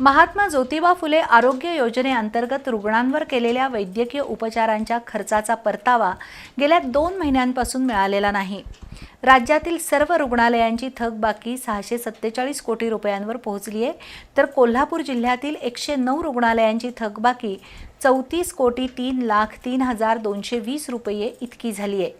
महात्मा ज्योतिबा फुले आरोग्य योजनेअंतर्गत रुग्णांवर केलेल्या वैद्यकीय उपचारांच्या खर्चाचा परतावा गेल्या दोन महिन्यांपासून मिळालेला नाही. राज्यातील सर्व रुग्णालयांची थकबाकी सहाशे सत्तेचाळीस कोटी रुपयांवर पोहोचली आहे तर कोल्हापूर जिल्ह्यातील एकशे नऊ रुग्णालयांची थकबाकी चौतीस कोटी तीन लाख तीन हजार दोनशे वीस रुपये इतकी झाली आहे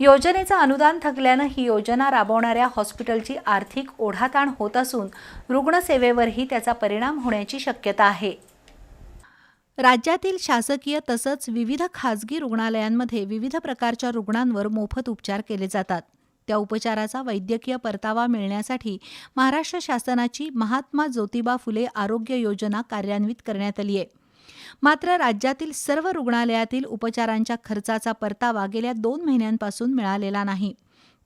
योजनेचं अनुदान थकल्यानं ही योजना राबवणाऱ्या हॉस्पिटलची आर्थिक ओढाताण होत असून रुग्णसेवेवरही त्याचा परिणाम होण्याची शक्यता आहे. राज्यातील शासकीय तसंच विविध खाजगी रुग्णालयांमध्ये विविध प्रकारच्या रुग्णांवर मोफत उपचार केले जातात. त्या उपचाराचा वैद्यकीय परतावा मिळण्यासाठी महाराष्ट्र शासनाची महात्मा ज्योतिबा फुले आरोग्य योजना कार्यान्वित करण्यात आली आहे. मात्र राज्यातील सर्व रुग्णालयातील उपचारांच्या खर्चाचा परतावा गेल्या दोन महिन्यांपासून मिळालेला नाही.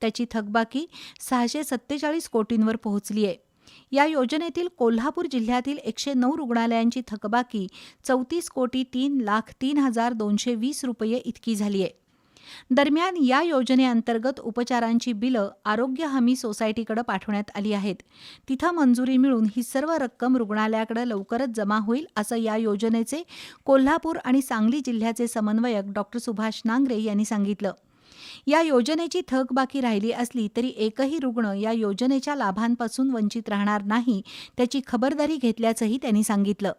त्याची थकबाकी सहाशे सत्तेचाळीस कोटींवर पोहोचली आहे. या योजनेतील कोल्हापूर जिल्ह्यातील एकशे नऊ रुग्णालयांची थकबाकी चौतीस कोटी तीन लाख तीन हजार दोनशे वीस रुपये इतकी झाली आहे. दरम्यान या योजनेअंतर्गत उपचारांची बिलं आरोग्य हमी सोसायटीकडे पाठवण्यात आली आहेत. तिथं मंजुरी मिळून ही सर्व रक्कम रुग्णालयाकडे लवकरच जमा होईल असं या योजनेचे कोल्हापूर आणि सांगली जिल्ह्याचे समन्वयक डॉक्टर सुभाष नांगरे यांनी सांगितलं. या योजनेची थकबाकी राहिली असली तरी एकही रुग्ण या योजनेच्या लाभांपासून वंचित राहणार नाही त्याची खबरदारी घेतल्याचंही त्यांनी सांगितलं.